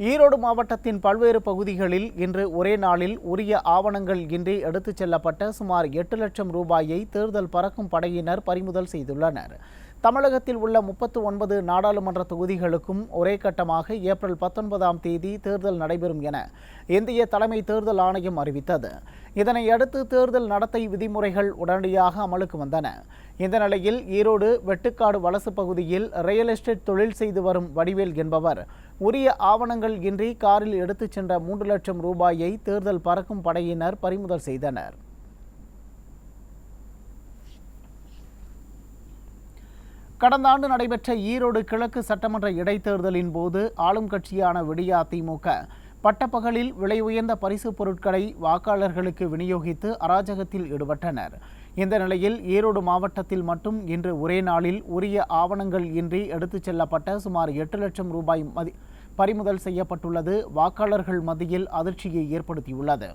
ஈரோடு மாவட்டத்தின் பல்வேறு பகுதிகளில் இன்று ஒரே நாளில் உரிய ஆவணங்கள் இன்றி எடுத்துச் செல்லப்பட்ட சுமார் எட்டு லட்சம் ரூபாயை தேர்தல் பறக்கும் படையினர் பறிமுதல் செய்துள்ளனர். தமிழகத்தில் உள்ள முப்பத்து ஒன்பது நாடாளுமன்ற தொகுதிகளுக்கும் ஒரே கட்டமாக ஏப்ரல் பத்தொன்பதாம் தேதி தேர்தல் நடைபெறும் என இந்திய தலைமை தேர்தல் ஆணையம் அறிவித்தது. இதனையடுத்து தேர்தல் நடத்தை விதிமுறைகள் உடனடியாக அமலுக்கு வந்தன. இந்த நிலையில் ஈரோடு வெட்டுக்காடு வலசு பகுதியில் ரியல் எஸ்டேட் தொழில் செய்து வரும் வடிவேல் என்பவர் உரிய ஆவணங்கள் இன்றி காரில் எடுத்துச் சென்ற மூன்று லட்சம் ரூபாயை தேர்தல் பறக்கும் படையினர் பறிமுதல் செய்தனர். கடந்த ஆண்டு நடைபெற்ற ஈரோடு கிழக்கு சட்டமன்ற இடைத்தேர்தலின் போது ஆளும் கட்சியான விடியா திமுக பட்டப்பகலில் விலை உயர்ந்த பரிசுப் பொருட்களை வாக்காளர்களுக்கு விநியோகித்து அராஜகத்தில் ஈடுபட்டனர். இந்த நிலையில் ஈரோடு மாவட்டத்தில் மட்டும் இன்று ஒரே நாளில் உரிய ஆவணங்கள் இன்றி எடுத்துச் செல்லப்பட்ட சுமார் எட்டு லட்சம் ரூபாய் மதி பறிமுதல் செய்யப்பட்டுள்ளது. வாக்காளர்கள் மத்தியில் அதிர்ச்சியை ஏற்படுத்தியுள்ளது.